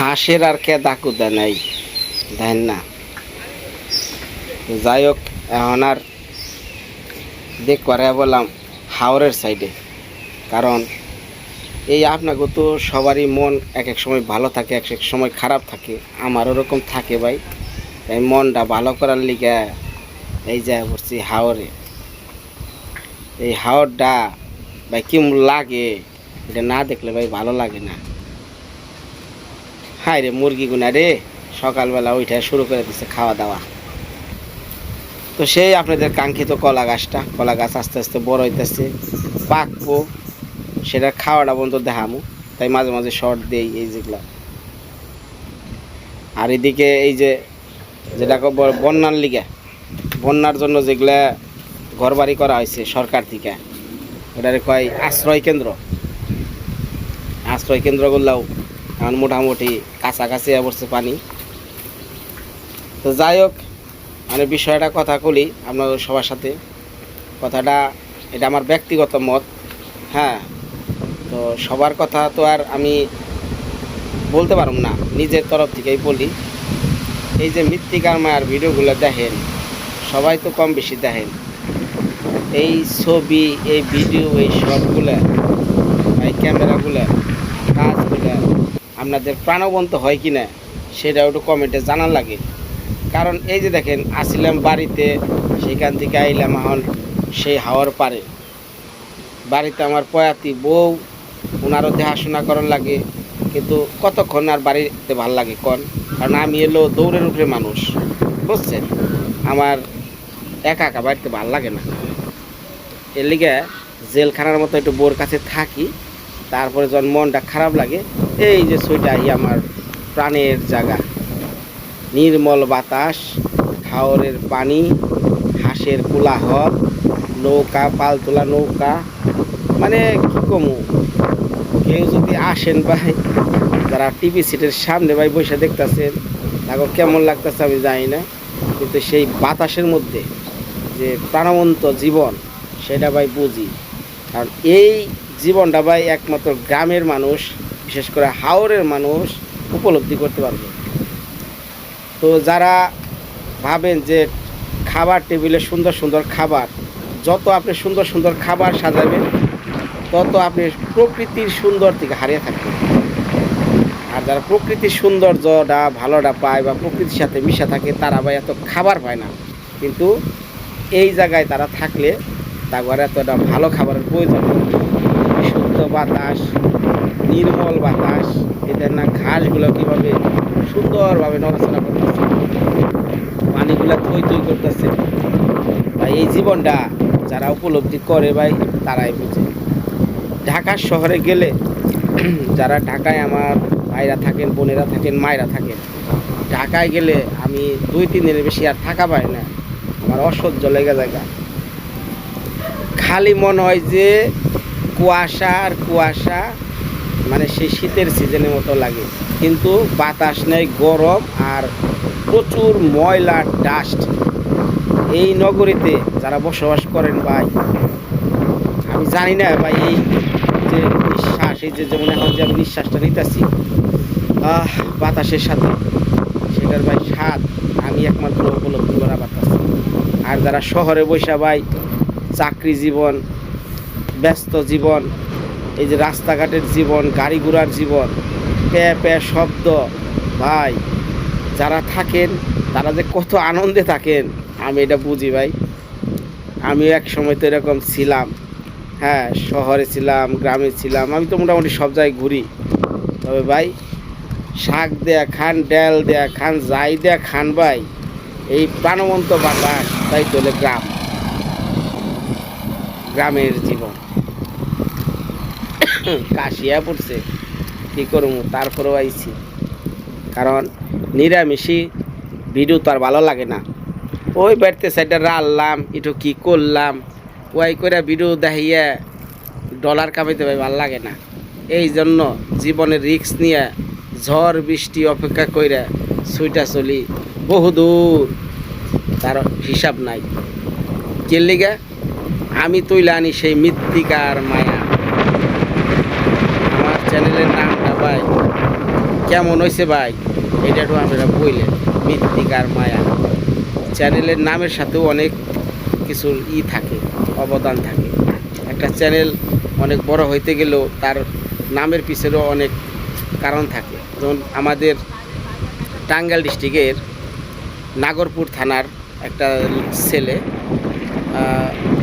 হাঁসের আর কে দাকু দেয় নাই, দেন না। যাই হোক এখন আর দেখ করে বললাম হাওরের সাইডে কারণ এই আপনাকে তো সবারই মন এক এক সময় ভালো থাকে এক এক সময় খারাপ থাকে। আমার ওরকম থাকে ভাই। তাই মনটা ভালো করার লিগে এই যে বলছি হাওরে। এই হাওরটা ভাই কি লাগে, এটা না দেখলে ভাই ভালো লাগে না। হায় রে মুরগি গুনা রে। সকালবেলা ওইটা শুরু করে দিচ্ছে খাওয়া দাওয়া। তো সেই আপনাদের কাঙ্ক্ষিত কলা গাছটা, কলা গাছ আস্তে আস্তে বড় হইতেছে। পাকবো, সেটা খাওয়াটা বন্ধ দেখামু। তাই মাঝে মাঝে শর্ট দেই এই যেগুলা। আর এদিকে এই যে যেটাকে ব- বন্যার লিগে, বন্যার জন্য যেগুলা ঘর বাড়ি করা হয়েছে সরকার থেকে, ওটারে কয় আশ্রয় কেন্দ্র। আশ্রয় কেন্দ্রগুলোও এখন মোটামুটি কাছাকাছি পড়ছে পানি। তো যাই হোক মানে বিষয়টা কথা বলি আপনাদের সবার সাথে। কথাটা, এটা আমার ব্যক্তিগত মত হ্যাঁ। তো সবার কথা তো আর আমি বলতে পারব না, নিজের তরফ থেকেই বলি। এই যে মৃত্তিকার মায়ের ভিডিওগুলো দেখেন, সবাই তো কম বেশি দেখেন। এই ছবি, এই ভিডিও, এই শটগুলো এই ক্যামেরাগুলো আপনাদের প্রাণবন্ত হয় কি না সেটা একটু কমেন্টে জানার লাগে। কারণ এই যে দেখেন, আসিলাম বাড়িতে, সেখান থেকে আইলাম এখন সেই হাওয়ার পারে। বাড়িতে আমার পয়াতি বউ ওনারও দেখাশোনা করার লাগে, কিন্তু কতক্ষণ আর বাড়িতে ভালো লাগে কন? কারণ আমি এলো দৌড়ের উপরে মানুষ, বুঝছেন? আমার একা একা বাড়িতে ভালো লাগে না। এর লিগে জেলখানার মতো একটু বোর কাছে থাকি, তারপরে যখন মনটা খারাপ লাগে এই যে সইটাই আমার প্রাণের জায়গা। নির্মল বাতাস খাওয়ারের পানি, হাঁসের কোলাহল, নৌকা, পালতোলা নৌকা। মানে কি কমু? কেউ যদি আসেন ভাই, যারা টিভি সিটের সামনে ভাই বসে দেখতেছেন, তাকে কেমন লাগতেছে আমি জানি না। কিন্তু সেই বাতাসের মধ্যে যে প্রাণবন্ত জীবন, সেটা ভাই বুঝি। কারণ এই জীবনটা ভাই একমাত্র গ্রামের মানুষ বিশেষ করে হাওরের মানুষ উপলব্ধি করতে পারবে। তো যারা ভাবেন যে খাবার টেবিলে সুন্দর সুন্দর খাবার, যত আপনি সুন্দর সুন্দর খাবার সাজাবেন, তত আপনি প্রকৃতির সুন্দর থেকে হারিয়ে থাকবেন। আর যারা প্রকৃতির সৌন্দর্যটা, ভালোটা পায় বা প্রকৃতির সাথে মিশা থাকে, তারা বা এত খাবার পায় না। কিন্তু এই জায়গায় তারা থাকলে তারপর এতটা ভালো খাবারের প্রয়োজন। শুদ্ধ বাতাস নির্মল বাতাস এদের না ঘাসগুলো কীভাবে সুন্দরভাবে নড়াচড়া করতেছে, পানিগুলো থই থই করতেছে। ভাই, এই জীবনটা যারা উপলব্ধি করে ভাই, তারাই বুঝে। ঢাকা শহরে গেলে যারা ঢাকায় আমার ভাইরা থাকেন, বোনেরা থাকেন, মায়েরা থাকেন, ঢাকায় গেলে আমি দুই, তিন দিনের বেশি আর থাকা পাই না। আমার অসহ্য লেগে জায়গা খালি মনে হয় যে কুয়াশা আর কুয়াশা মানে সেই শীতের সিজনের মতো লাগে। কিন্তু বাতাস নেই, গরম আর প্রচুর ময়লা ডাস্ট এই নগরীতে যারা বসবাস করেন ভাই, আমি জানি না ভাই এই যে নিঃশ্বাস, এই যে যেমন এখন যে আমি নিঃশ্বাসটা নিতেছি, আহ, বাতাসের সাথে, সেটার ভাই স্বাদ আমি একমাত্র উপলব্ধি করা পারতাছি। আর যারা শহরে বৈশা ভাই, চাকরি জীবন, ব্যস্ত জীবন এই যে রাস্তাঘাটের জীবন, গাড়ি ঘোড়ার জীবন, প্যা প্যা শব্দ, ভাই, যারা থাকেন, তারা যে কত আনন্দে থাকেন, আমি এটা বুঝি ভাই। আমিও এক সময় তো এরকম ছিলাম হ্যাঁ শহরে ছিলাম, গ্রামে ছিলাম, আমি তো মোটামুটি সব জায়গায় ঘুরি। তবে ভাই, শাক দেয়া খান, ডাল দেয়া খান, যাই দেয়া খান ভাই, এই প্রাণবন্ত বাতাস তাই চলে গ্রাম। গ্রামের জীবন। কাশিয়া পড়ছে। কী করব? তারপরেও আইছি। কারণ নিরামিষি ভিডিও তো আর ভালো লাগে না। ওই বাড়িতে সাইডে রাললাম একটু কি করলাম ওই করে ভিডিও দেখাইয়া ডলার কামাইতে ভাই ভালো লাগে না। এই জন্য জীবনের রিক্স নিয়ে ঝড় বৃষ্টি অপেক্ষা কইরা সুইটা চলি বহুদূর তার হিসাব নাই। কে লিগা? আমি তুইলা আনি সেই মৃত্তিকার মায়া আমার চ্যানেলের নামটা ভাই কেমন হয়েছে ভাই? এটা একটু আপনারা বললেন মৃত্তিকার মায়া। চ্যানেলের নামের সাথেও অনেক কিছুর ই থাকে, অবদান থাকে। একটা চ্যানেল অনেক বড় হইতে গেলেও তার নামের পিছনেও অনেক কারণ থাকে। যেমন আমাদের টাঙ্গাইল ডিস্ট্রিক্টের নাগরপুর থানার একটা ছেলে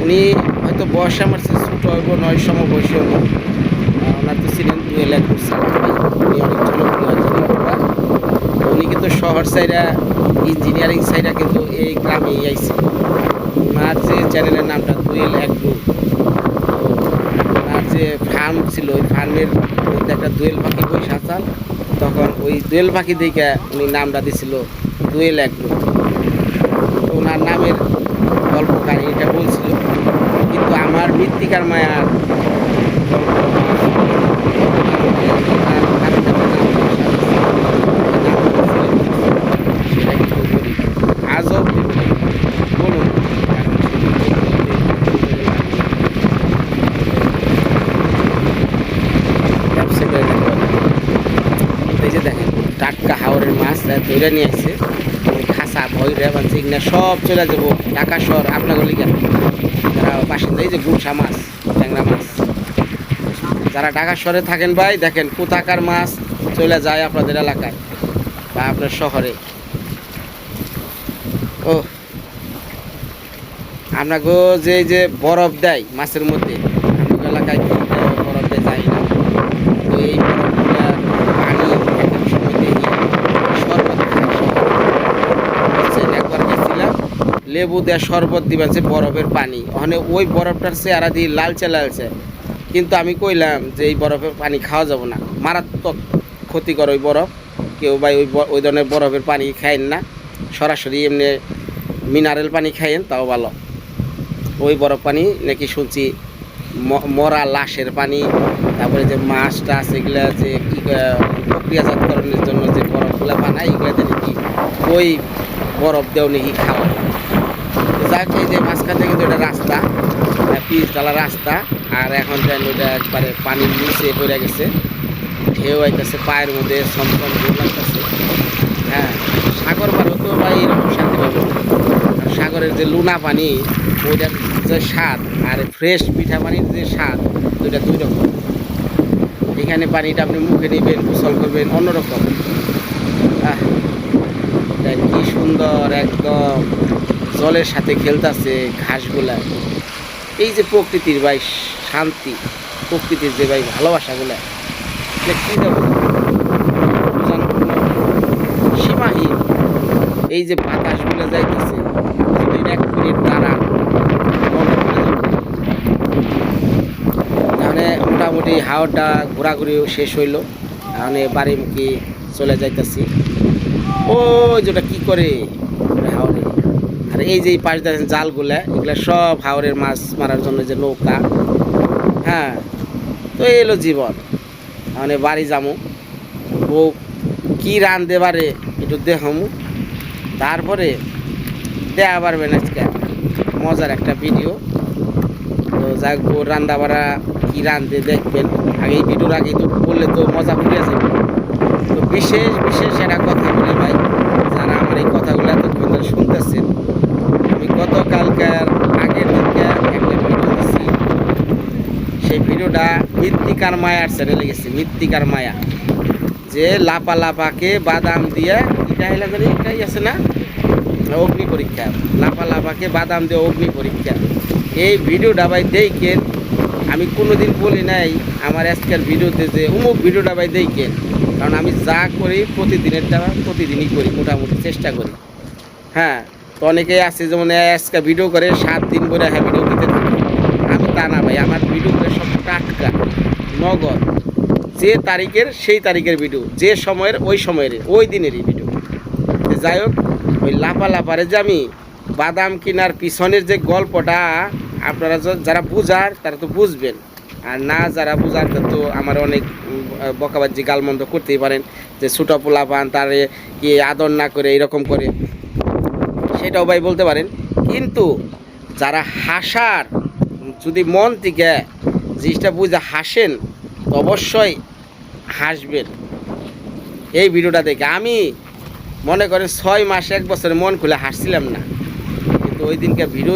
উনি হয়তো বয়সে আমার ছোটো হইব, নয় সম বয়সী হইব। ওনার তো ছিলেন টুয়েল এক উনি অনেক জনপ্রিয় একজন। উনি কিন্তু শহর সাইডা ইঞ্জিনিয়ারিং সাইডা কিন্তু এই গ্রামে আইছে। ওনার যে চ্যানেলের নামটা টুয়েল এক গ্রুপ ওনার যে ফার্ম ছিল, ওই ফার্মের মধ্যে একটা দোয়েল পাখি বসে আসাল তখন ওই দোয়েল পাখি দেখে উনি নামটা দিছিল দোয়েল গ্রুপ তো ওনার নামের গল্প কাহিনীটা বলছিল। কিন্তু আমার মৃত্তিকার মায়ার টাটকা হাওড়ের মাছ ধরে নিয়ে আসছে খাসা ভৈরা বা চিংনা সব চলে যাব ঢাকা শহর আপনার লিগা তারা বাসিন্দা এই যে গুমসা মাছ ট্যাংরা মাছ যারা ঢাকা শহরে থাকেন ভাই, দেখেন কোথাকার মাছ চলে যায় আপনাদের এলাকায় বা আপনার শহরে। ও, আপনাকে যে যে বরফ দেয় মাছের মধ্যে এলাকায় বরফ দেয় যায় না। তো এই বরফগুলা পানি? একবার গেছিলাম, লেবু দেওয়া শরবত দিবেন সে বরফের পানি। ওখানে ওই বরফটার চেহারা দিয়ে লালচে লালচে। কিন্তু আমি কইলাম যে এই বরফের পানি খাওয়া যাব না। মারাত্মক ক্ষতিকর ওই বরফ। কেউ ভাই ওই ওই ধরনের বরফের পানি খায়েন না। সরাসরি এমনি মিনারেল পানি খাইয়েন, তাও ভালো। ওই বরফ পানি নাকি শুনছি মরা লাশের পানি, তারপরে যে মাছ টাছ, এগুলা যে কি প্রক্রিয়াজাতকরণের জন্য যে বরফগুলা বানায় এগুলাতে নাকি ওই বরফ দেও নাকি খাওয়া যাক, এই যে মাঝখান থেকে এটা রাস্তা পিচ ডালা রাস্তা আর এখন যেন ওটা একবারে পানির নিচে পড়ে গেছে, ঢেউ আইতেছে, পায়ের মধ্যে সমসম লাগতেছে। হ্যাঁ সাগর পার তো ভাই এরকম শান্তি পাবো সাগরের যে লুনা পানি ওইটার যে স্বাদ, আর ফ্রেশ মিঠা পানির যে স্বাদ দুইটা দুই রকম। এখানে পানিটা আপনি মুখে নেবেন গোসল করবেন অন্যরকম কি সুন্দর একদম জলের সাথে খেলতেছে ঘাসগুলা। এই যে প্রকৃতির ভাই শান্তি, প্রকৃতির যে ভাই ভালোবাসাগুলা কি সীমাহীন, এই যে বাতাসগুলো যাইতেছে এক মিনিট। তাহলে মোটামুটি হাওয়াটা ঘোরাঘুরিও শেষ হইল। তাহলে বাড়িমুখী চলে যাইতেছি। ও যেটা কি করে? হাওড়ে আর এই যে পাশ দেখেন জালগুলা, এগুলা সব হাওড়ের মাছ মারার জন্য যে নৌকা হ্যাঁ। তো এলো জীবন। মানে বাড়ি যামু। ও কি রান দেবারে একটু দেখামু। তারপরে দেয়া পারবেন আজকে মজার একটা ভিডিও। তো যাক ও রান্না বাড়া কি রান্ধে দেখবেন। আগে ভিডিওর আগে তো বললে তো মজা ফুটে যাবে। তো বিশেষ বিশেষ একটা কথা বলি ভাই। যারা আমার এই কথাগুলো এতক্ষণ শুনতেছেন আমি গতকালকার আগের দিনকে একটা ভিডিও দিছি সেই ভিডিওটা মৃত্তিকার মায়ার চ্যানেলে গেছে মৃত্তিকার মায়া। যে লাপা লাপাকে বাদাম দিয়ে, এটা হইলা জানি এটাই আছে না? অগ্নি পরীক্ষা। লাপা লাপাকে বাদাম দিয়ে অগ্নি পরীক্ষা। এই ভিডিওটা ভাই দেখেন, আমি কোনোদিন বলি নাই আমার আজকের ভিডিওতে যে অমুক ভিডিওটা ভাই দেখেন। কারণ আমি যা করি প্রতিদিনেরটা প্রতিদিনই করি, মোটামুটি চেষ্টা করি। হ্যাঁ তো অনেকে আছে যেমন আজকে ভিডিও করে সাত দিন করে হ্যাঁ ভিডিও দিতে থাকে আমি তা না ভাই আমার ভিডিও করে সব টাটকা নগদ। যে তারিখের, সেই তারিখের ভিডিও যে সময়ের, ওই সময়ের, ওই দিনেরই ভিডিও যাই হোক, ওই লাফা লাফারে যে আমি বাদাম কেনার পিছনের যে গল্পটা, আপনারা যারা বুঝার, তারা তো বুঝবেন। আর না যারা বুঝার তো আমার অনেক বকাবাজি গালমন্দ করতেই পারেন, যে ছোটো পোলা পান তারে কি আদর না করে, এরকম করে। সেটাও ভাই বলতে পারেন। কিন্তু যারা হাসার, যদি মন থেকে জিনিসটা বুঝে হাসেন, অবশ্যই হাসবেন। এই ভিডিওটা দেখে আমি মনে করেন ছয় মাস, এক বছরে মন খুলে হাসছিলাম না। কিন্তু ওই দিনকে ভিডিও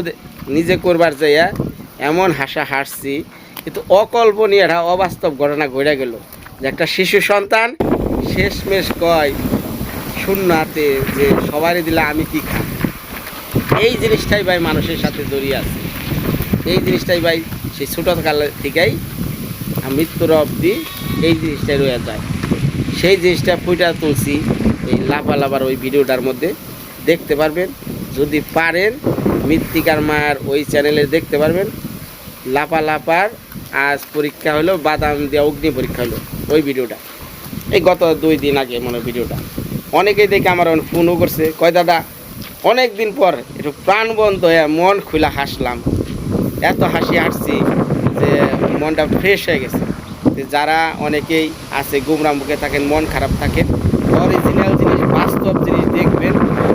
নিজে করবার যাইয়া এমন হাসা হাসছি, কিন্তু অকল্পনীয় একটা অবাস্তব ঘটনা ঘটে গেল। যে একটা শিশু সন্তান শেষমেশ কয় শূন্য হাতে যে সবারই দিলে আমি কি খাই এই জিনিসটাই ভাই মানুষের সাথে জড়িয়ে আছে। এই জিনিসটাই ভাই সেই ছোটোকাল থেকেই মৃত্যুর অবধি এই জিনিসটাই রয়ে যায়। সেই জিনিসটা ফুটা তুলছি এই লাফালাফার ওই ভিডিওটার মধ্যে। দেখতে পারবেন, যদি পারেন মৃত্তিকার মায়ের ওই চ্যানেলে দেখতে পারবেন। লাফালাফার আজ পরীক্ষা হলো, বাদাম দেওয়া অগ্নি পরীক্ষা হলো ওই ভিডিওটা। এই গত দুই দিন আগে মনে ভিডিওটা। অনেকেই দেখে আমার ফোনও করছে, কয় দাদা অনেক দিন পর একটু প্রাণবন্ত হয়ে মন খুলে হাসলাম। এত হাসি হাসছি যে মনটা ফ্রেশ হয়ে গেছে। যে যারা অনেকেই আছে গুমরা মুখে থাকেন মন খারাপ থাকেন অরিজিনাল জিনিস বাস্তব জিনিস দেখবেন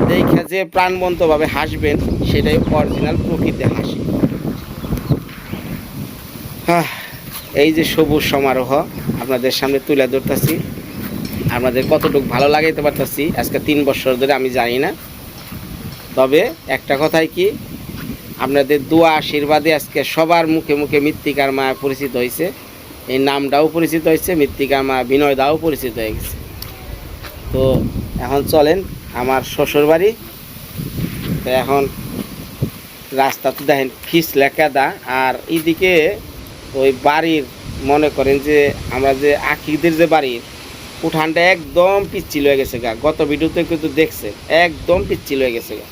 দেখে যে প্রাণবন্তভাবে হাসবেন সেটাই অরিজিনাল প্রকৃতি হাসি। আহ, এই যে সবুজ সমারোহ আপনাদের সামনে তুলে ধরতেছি আপনাদের কতটুকু ভালো লাগাইতে পারতেছি আজকে তিন বছর ধরে আমি জানি না। তবে একটা কথাই কি আপনাদের দোয়া, আশীর্বাদে আজকে সবার মুখে মুখে মৃত্তিকার মা পরিচিত হয়েছে এই নামটাও পরিচিত হয়েছে মৃত্তিকার মা বিনয় দাও পরিচিত হয়ে গেছে। তো এখন চলেন আমার শ্বশুর বাড়ি। তো এখন রাস্তা তো দেখেন ফিস লেখা দা, আর এইদিকে ওই বাড়ির মনে করেন যে আমরা যে আখিদের যে বাড়ির, উঠানটা একদম পিচ্ছিল হয়ে গেছে গা। গত ভিডিওতে কিন্তু দেখছে একদম পিচ্ছিল হয়ে গেছে গা।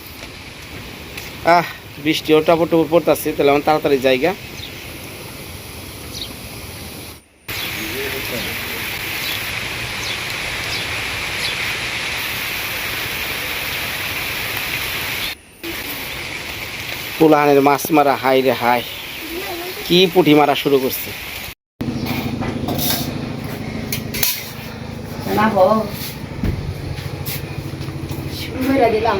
আহ বৃষ্টিও টপর টপর পড়তেছে, তাহলে আমার তাড়াতাড়ি জায়গা। পুলানের মাছ মারা হাই রে হাই কি পুঁটি মারা শুরু করছে? না দিলাম।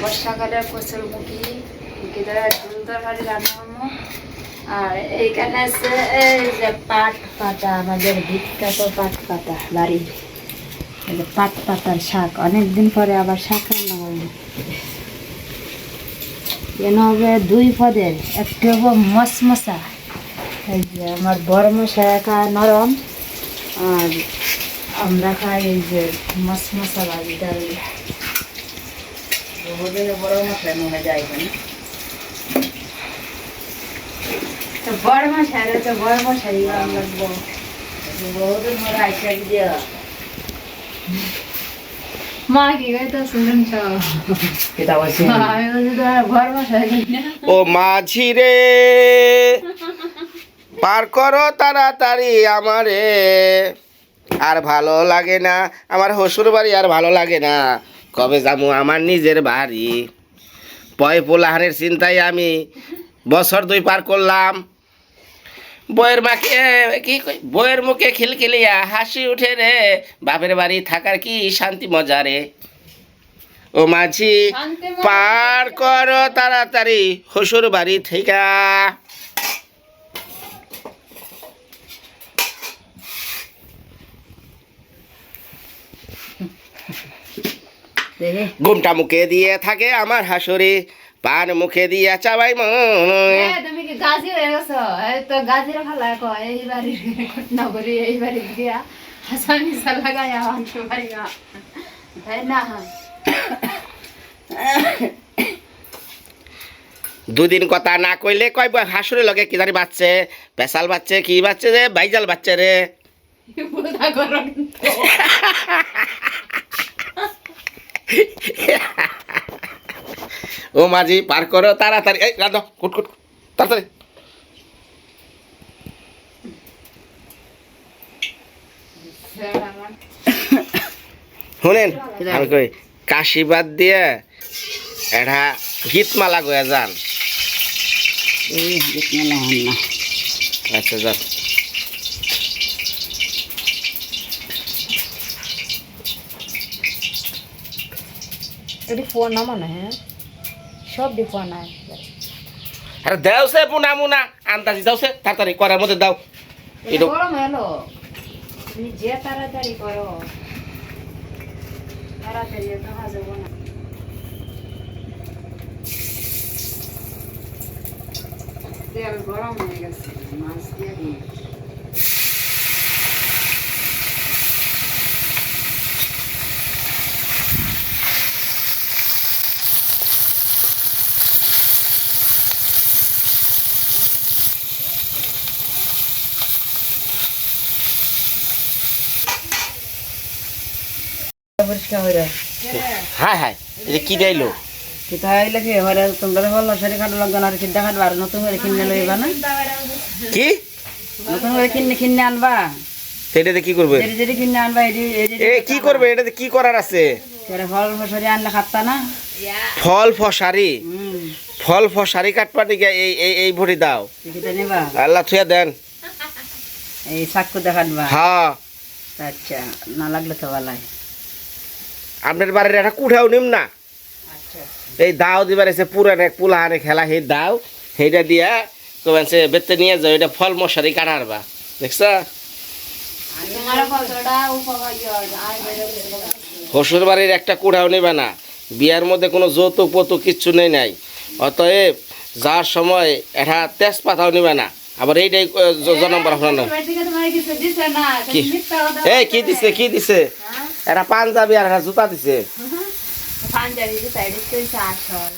বর্ষাকালের কচুর মুখি মুখি ধরে ঝুল রান্না করব আর এইখানে আছে এই যে পাট পাতা আমাদের বিখ্যাত পাট পাতা বাড়ির পাট পাতার শাক অনেকদিন পরে আবার শাক রান্না করব কেন হবে দুই পদের একটু হব মশমশা এই যে আমার বড় মশাই একা নরম আর আমরা খাই এই যে মাছ মশলা ডাল। বড় মশলা মনে যায় তো মশাই তো মশাই মনে আইসা ও মাঝি রে পার করো তাড়াতাড়ি আমারে। আর ভালো লাগে না। আমার হসুর বাড়ি আর ভালো লাগে না। কবে যাব? আমার নিজের বাড়ি। পয় পোলাহানের চিন্তায় আমি বছর দুই পার করলাম। বইয়ের মাকে কি কই- বইয়ের মুখে খিলখিলিয়া হাসি উঠে রে। বাপের বাড়ি থাকার কি শান্তি মজা রে? ও মাঝি পার করো তাড়াতাড়ি হসুর বাড়ি থেকে। ঘুমটা মুখে দিয়ে থাকে আমার হাসুরি পান মুখে দিয়ে চাবাই মন। তুমি কি গাজি হয়ে গেছো? তো গাজির এই করি এই বাড়ি দিয়া হাসান বাড়ি তাই না। দুদিন কথা না কইলে কয় হাসুরে লগে কি জানি বাচ্চে পেশাল বাচ্চে কি বাচ্চে রে বাইজাল বাচ্চে রে। ও মাঝি পার করো তাড়াতাড়ি। এই রাধ কুট কুট তাড়াতাড়ি। শুনেন আমি কই কাশি বাদ দিয়ে এটা গীতমালা গয়া যান। এই দেখতে না হন না। আচ্ছা যান এটি ফোন না মানে হ্যাঁ? সব দি ফোন আরে দেও সে পুনা মুনা আন্দাজি দাও সে তাড়াতাড়ি করার মধ্যে দাও। এটা গরম হলো তুমি যে তাড়াতাড়ি করো তাড়াতাড়ি না। তেল গরম হয়ে গেছে মাছ দিয়ে দিই হয়ে হায় হায় এটা কি কি? নতুন করে কিনে কিনে আনবা। এটাতে কি করবে? কিনে আনবা এ কি করবে? এটাতে কি করার আছে? ফল ফসরি আনলে খাতা না? ফল ফসারি? ফল ফসারি কাটপা দিকে এই এই এই ভরি দাও? আল্লাহ থুয়া দেন। এই সাক্ষ্য দেখাটবা হ্যাঁ আচ্ছা না লাগলে তো ভালাই আপনার বাড়ির একটা কুঠাও নিম না? আচ্ছা। এই দাও দিবার এসে পুরান এক পুলাহানে খেলা সেই দাও সেইটা দিয়া কবেন সে বেতে নিয়ে যাও এটা ফল মশারি কাটারবা দেখছ? উপকার আয় বেরোবে হসুর বাড়ির একটা কুড়াও নেবে না বিয়ার মধ্যে কোনো যৌতুক পৌতুক কিচ্ছু নেই নাই। অতএব যার সময় এটা তেজপাতাও নেবে না। আবার এইটাই জনম? এই কি দিছে কি দিছে? এটা পাঞ্জাবি আর একটা জুতা দিছে। পাঞ্জাবি আসল?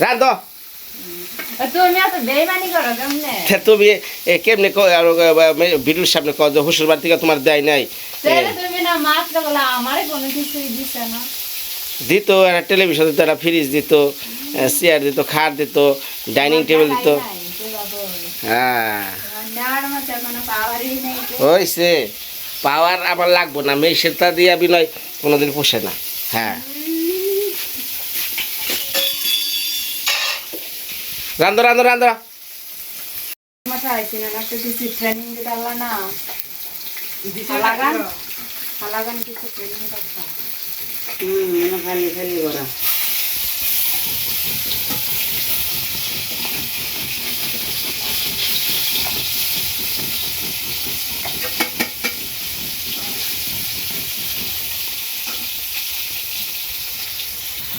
রান্ধ। তুমি কেমনে? সামনে হসুর বাড়ি থেকে তোমার দেয় নাই? দিত একটা টেলিভিশন দিত একটা ফ্রিজ দিত চেয়ার দিত খাট দিত ডাইনিং টেবিল দিত। হ্যাঁ। মতো পাওয়ার আমার লাগবো না মেয়েছেরটা দিয়ে বিনয় কোনোদিন পোষে না। হ্যাঁ। রান্ধো রান্ধো রান্ধো কিছু ট্রেনিং দিতে পারলা না। হালাগান হালাগান কিছু ট্রেনিং করতে হুম খালি খালি করা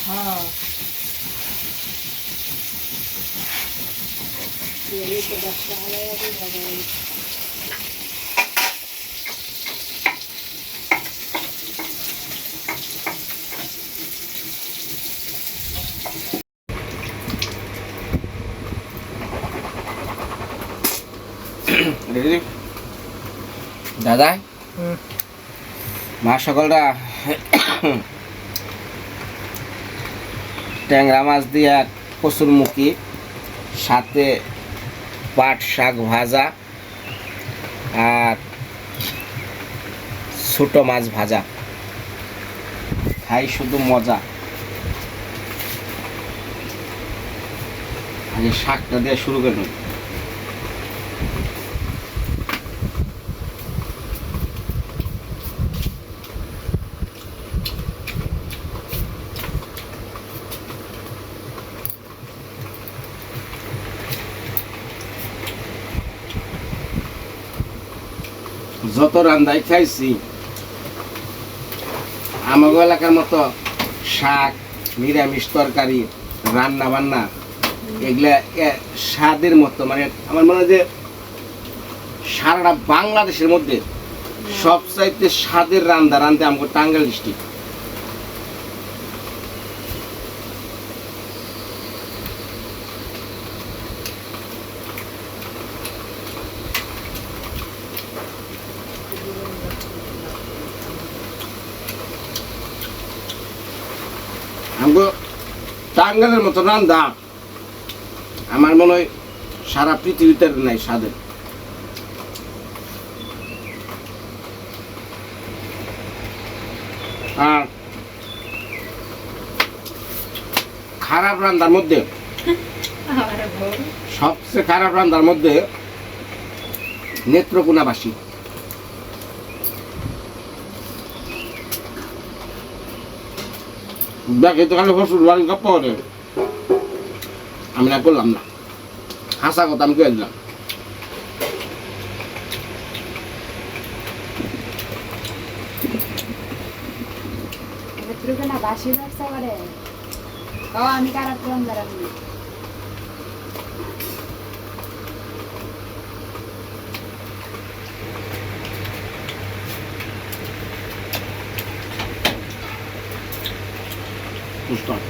হ্যাঁ দাদা? মা সকলরা ট্যাংরা মাছ দিয়ে কচুর মুখি সাথে পাট শাক ভাজা আর ছোটো মাছ ভাজা। খাই শুধু মজা। আগে শাকটা দিয়ে শুরু করুন যত রান্দাই খাইছি আমার এলাকার মতো শাক, নিরামিষ তরকারি রান্না বান্না এগুলা স্বাদের মতো মানে আমার মনে হয় যে সারাটা বাংলাদেশের মধ্যে সবচাইতে স্বাদের রান্দা রান্ধে আমাকে টাঙ্গাইল ডিস্ট্রিক্ট আমাকে টাঙ্গালের মতো রান্দা আমার মনে হয় সারা পৃথিবীতে নাই স্বাদের আর খারাপ রান্দার মধ্যে সবচেয়ে খারাপ রান্দার মধ্যে নেত্রকোনাবাসী। দেখে দোকানে ফসল বাড়ি গপ্প করে। আমি না করলাম না। হাসা কথা আমি কয়ে দিলাম। বাসি ব্যবসা করে? আমি কারা ফোন custódio.